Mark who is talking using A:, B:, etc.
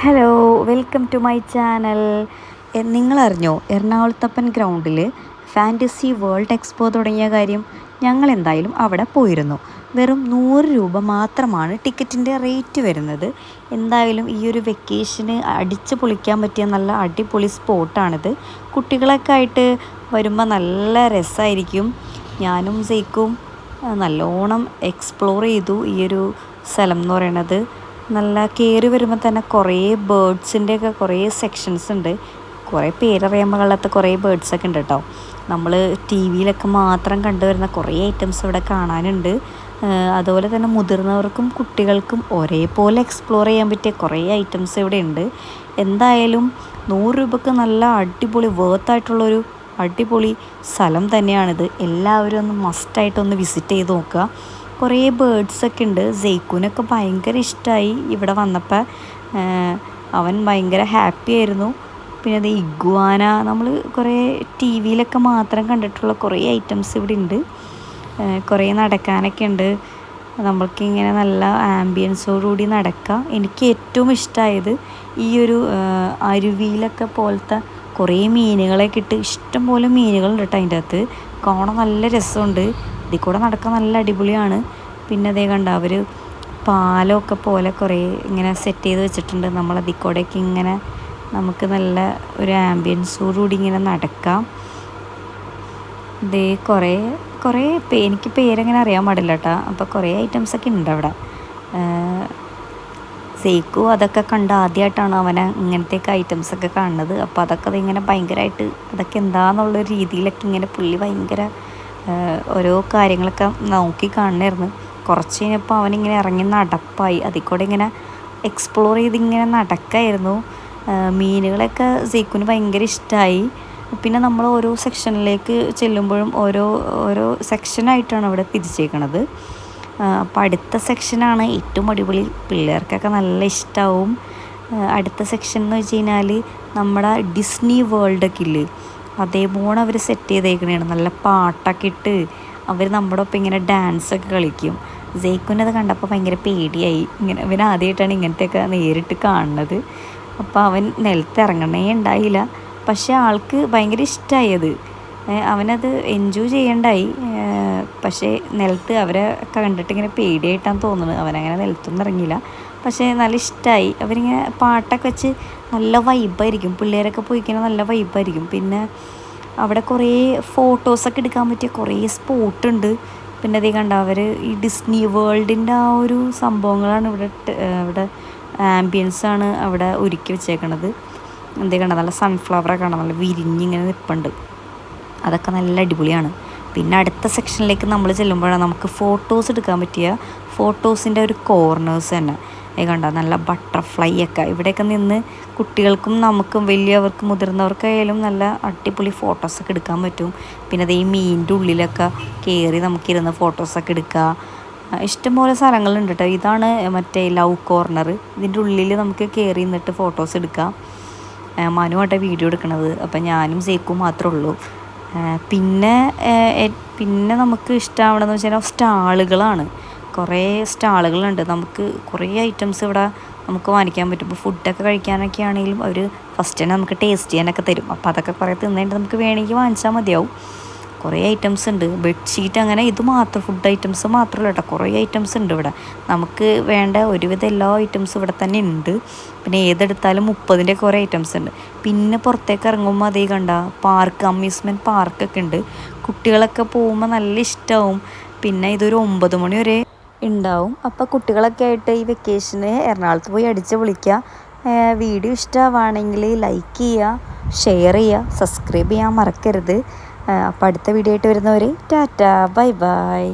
A: Hello welcome to my channel നിങ്ങളറിഞ്ഞോ എറണാകുളത്തപ്പൻ ഗ്രൗണ്ടിൽ fantasy world expo തുടങ്ങിയ കാര്യം? ഞങ്ങൾ എന്തായാലും അവിടെ പോയിരുന്നു. വെറും നൂറ് രൂപ മാത്രമാണ് ടിക്കറ്റിന്റെ റേറ്റ് വരുന്നത്. എന്തായാലും ഈ ഒരു വെക്കേഷന് അടിച്ച് പൊളിക്കാൻ പറ്റിയ നല്ല അടിപൊളി സ്പോട്ടാണിത് കുട്ടികളൊക്കെ ആയിട്ട് വരുമ്പോൾ നല്ല രസമായിരിക്കും ഞാനും സേക്കും നല്ലോണം എക്സ്പ്ലോർ ചെയ്തു ഈ ഒരു സ്ഥലം എന്ന് പറയണത് നല്ല കയറി വരുമ്പോൾ തന്നെ കുറേ ബേർഡ്സിന്റെയൊക്കെ കുറേ സെക്ഷൻസ് ഉണ്ട്. കുറേ പേരറിയാൻ പാടില്ലാത്ത കുറേ ബേർഡ്സൊക്കെ ഉണ്ട് കേട്ടോ നമ്മൾ ടി വിയിലൊക്കെ മാത്രം കണ്ടുവരുന്ന കുറേ ഐറ്റംസ് ഇവിടെ കാണാനുണ്ട്. അതുപോലെ തന്നെ മുതിർന്നവർക്കും കുട്ടികൾക്കും ഒരേപോലെ എക്സ്പ്ലോർ ചെയ്യാൻ പറ്റിയ കുറേ ഐറ്റംസ് ഇവിടെ ഉണ്ട്. എന്തായാലും നൂറ് രൂപക്ക് നല്ല അടിപൊളി വേർത്തായിട്ടുള്ളൊരു അടിപൊളി സ്ഥലം തന്നെയാണിത്. എല്ലാവരും ഒന്ന് മസ്റ്റായിട്ടൊന്ന് വിസിറ്റ് ചെയ്ത് നോക്കുക. കുറേ ബേഡ്സൊക്കെ ഉണ്ട്. ജെയ്ക്കൂനൊക്കെ ഭയങ്കര ഇഷ്ടമായി ഇവിടെ വന്നപ്പോൾ അവൻ ഭയങ്കര ഹാപ്പി ആയിരുന്നു. പിന്നെ അത് ഇഗ്വാന നമ്മൾ കുറേ ടി വിയിലൊക്കെ മാത്രം കണ്ടിട്ടുള്ള കുറേ ഐറ്റംസ് ഇവിടെ ഉണ്ട്. കുറേ നടക്കാനൊക്കെ ഉണ്ട്. നമ്മൾക്ക് ഇങ്ങനെ നല്ല ആംബിയൻസോടുകൂടി നടക്കാം. എനിക്ക് ഏറ്റവും ഇഷ്ടമായത് ഈ ഒരു അരുവിയിലൊക്കെ പോലത്തെ കുറേ മീനുകളെ ഇട്ട് ഇഷ്ടംപോലെ മീനുകളുണ്ട് കേട്ടോ അതിന്റെ അകത്ത്. കാണാൻ നല്ല രസമുണ്ട്. ഇതിൽ കൂടെ നടക്കാൻ നല്ല അടിപൊളിയാണ്. പിന്നെ അതേ കണ്ട അവർ പാലമൊക്കെ പോലെ കുറേ ഇങ്ങനെ സെറ്റ് ചെയ്ത് വെച്ചിട്ടുണ്ട്. നമ്മൾ അതിൽ കൂടെയൊക്കെ ഇങ്ങനെ നമുക്ക് നല്ല ഒരു ആംബിയൻസോടുകൂടി ഇങ്ങനെ നടക്കാം. ഇതേ കുറേ കുറേ എനിക്ക് പേരെങ്ങനെ അറിയാൻ പാടില്ല കേട്ടോ അപ്പോൾ കുറേ ഐറ്റംസൊക്കെ ഉണ്ട് അവിടെ. സേക്കു അതൊക്കെ കണ്ട് ആദ്യമായിട്ടാണ് അവനെ ഇങ്ങനത്തെയൊക്കെ ഐറ്റംസൊക്കെ കാണുന്നത്. അപ്പോൾ അതൊക്കെ ഇങ്ങനെ ഭയങ്കരമായിട്ട് അതൊക്കെ എന്താണെന്നുള്ള രീതിയിലൊക്കെ ഇങ്ങനെ പുള്ളി ഭയങ്കര ഓരോ കാര്യങ്ങളൊക്കെ നോക്കി കാണണമായിരുന്നു കുറച്ച് കഴിഞ്ഞപ്പോൾ അവനിങ്ങനെ ഇറങ്ങി നടപ്പായി. അതിൽ കൂടെ ഇങ്ങനെ എക്സ്പ്ലോർ ചെയ്ത് ഇങ്ങനെ നടക്കായിരുന്നു. മീനുകളൊക്കെ സീക്കുന് ഭയങ്കര ഇഷ്ടമായി പിന്നെ നമ്മൾ ഓരോ സെക്ഷനിലേക്ക് ചെല്ലുമ്പോഴും ഓരോ ഓരോ സെക്ഷനായിട്ടാണ് അവിടെ തിരിച്ചേക്കണത്. അപ്പോൾ അടുത്ത സെക്ഷനാണ് ഏറ്റവും അടിപൊളി. പിള്ളേർക്കൊക്കെ നല്ല ഇഷ്ടമാവും അടുത്ത സെക്ഷൻ എന്ന് വെച്ച് കഴിഞ്ഞാൽ നമ്മുടെ ഡിസ്നി വേൾഡൊക്കെ ഇല്ലേ? അതേപോലെ അവർ സെറ്റ് ചെയ്തേക്കണേണ്. നല്ല പാട്ടൊക്കെ ഇട്ട് അവർ നമ്മുടെ ഒപ്പം ഇങ്ങനെ ഡാൻസൊക്കെ കളിക്കും. ജയ്ക്കുനത് കണ്ടപ്പോൾ ഭയങ്കര പേടിയായി. ഇങ്ങനെ അവൻ ആദ്യമായിട്ടാണ് ഇങ്ങനത്തെയൊക്കെ നേരിട്ട് കാണുന്നത്. അപ്പോൾ അവൻ നിലത്ത് ഇറങ്ങണേ ഉണ്ടായില്ല പക്ഷേ ആൾക്ക് ഭയങ്കര ഇഷ്ടമായത് അവനത് എൻജോയ് ചെയ്യണ്ടായി. പക്ഷേ നിലത്ത് അവരെ കണ്ടിട്ട് ഇങ്ങനെ പേടിയായിട്ടാണ് തോന്നുന്നത് അവനങ്ങനെ നിലത്തൊന്നും ഇറങ്ങിയില്ല. പക്ഷേ നല്ല ഇഷ്ടമായി അവരിങ്ങനെ പാട്ടൊക്കെ വെച്ച് നല്ല വൈബായിരിക്കും പിള്ളേരൊക്കെ പോയി കഴിഞ്ഞാൽ നല്ല വൈബായിരിക്കും പിന്നെ അവിടെ കുറേ ഫോട്ടോസൊക്കെ എടുക്കാൻ പറ്റിയ കുറേ സ്പോട്ടുണ്ട് പിന്നെ അതേ കണ്ട അവർ ഈ ഡിസ്നി വേൾഡിന്റെ ആ ഒരു സംഭവങ്ങളാണ് ഇവിടെ ഇവിടെ ആംബിയൻസാണ് അവിടെ ഒരുക്കി വെച്ചേക്കണത്. എന്തേ കണ്ട നല്ല സൺഫ്ലവറൊക്കെ കാണാം നല്ല വിരിഞ്ഞിങ്ങനെ നിൽപ്പുണ്ട് അതൊക്കെ നല്ല അടിപൊളിയാണ്. പിന്നെ അടുത്ത സെക്ഷനിലേക്ക് നമ്മൾ ചെല്ലുമ്പോഴാണ് നമുക്ക് ഫോട്ടോസ് എടുക്കാൻ പറ്റിയ ഫോട്ടോസിന്റെ ഒരു കോർണേഴ്സ് തന്നെ. കണ്ട? നല്ല ബട്ടർഫ്ലൈ ഒക്കെ. ഇവിടെയൊക്കെ നിന്ന് കുട്ടികൾക്കും നമുക്കും വലിയവർക്കും മുതിർന്നവർക്കായാലും നല്ല അടിപൊളി ഫോട്ടോസൊക്കെ എടുക്കാൻ പറ്റും. പിന്നെ അത് ഈ മീനിന്റെ ഉള്ളിലൊക്കെ കയറി നമുക്കിരുന്ന് ഫോട്ടോസൊക്കെ എടുക്കുക ഇഷ്ടംപോലെ സ്ഥലങ്ങളുണ്ട് കേട്ടോ ഇതാണ് മറ്റേ ലവ് കോർണർ ഇതിന്റെ ഉള്ളിൽ നമുക്ക് കയറി നിന്നിട്ട് ഫോട്ടോസ് എടുക്കാം. മനുവാട്ടെ വീഡിയോ എടുക്കണത്. അപ്പം ഞാനും സേക്കും മാത്രമേ ഉള്ളൂ. പിന്നെ പിന്നെ നമുക്ക് ഇഷ്ടമാവണമെന്ന് വെച്ചാൽ സ്റ്റാളുകളാണ്. കുറേ സ്റ്റാളുകളുണ്ട്. നമുക്ക് കുറേ ഐറ്റംസ് ഇവിടെ നമുക്ക് വാങ്ങിക്കാൻ പറ്റും. ഇപ്പോൾ ഫുഡൊക്കെ കഴിക്കാനൊക്കെ ആണെങ്കിലും അവർ ഫസ്റ്റ് തന്നെ നമുക്ക് ടേസ്റ്റ് ചെയ്യാനൊക്കെ തരും. അപ്പോൾ അതൊക്കെ കുറേ തിന്നിട്ട് നമുക്ക് വേണമെങ്കിൽ വാങ്ങിച്ചാൽ മതിയാവും. കുറേ ഐറ്റംസ് ഉണ്ട്. ബെഡ്ഷീറ്റ് അങ്ങനെ ഇത് മാത്രം ഫുഡ് ഐറ്റംസ് മാത്രമല്ല കേട്ടോ. കുറേ ഐറ്റംസ് ഉണ്ട് ഇവിടെ. നമുക്ക് വേണ്ട ഒരുവിധം എല്ലാ ഐറ്റംസും ഇവിടെ തന്നെ ഉണ്ട്. പിന്നെ ഏതെടുത്താലും മുപ്പതിന്റെ കുറേ ഐറ്റംസ് ഉണ്ട്. പിന്നെ പുറത്തേക്ക് ഇറങ്ങുമ്പോൾ അതേ കണ്ട പാർക്ക് അമ്യൂസ്മെന്റ് പാർക്കൊക്കെ ഉണ്ട്. കുട്ടികളൊക്കെ പോകുമ്പോൾ നല്ല ഇഷ്ടമാവും പിന്നെ ഇതൊരു ഒമ്പത് മണി വരെ ഉണ്ടാവും. അപ്പോൾ കുട്ടികളൊക്കെ ആയിട്ട് ഈ വെക്കേഷന് എറണാകുളത്ത് പോയി അടിച്ച് വിളിക്കുക വീഡിയോ ഇഷ്ടമാവാണെങ്കിൽ ലൈക്ക് ചെയ്യുക ഷെയർ ചെയ്യുക സബ്സ്ക്രൈബ് ചെയ്യാൻ മറക്കരുത്. അപ്പോൾ അടുത്ത വീഡിയോ ആയിട്ട് വരുന്നവരെ ടാറ്റ ബൈ ബൈ.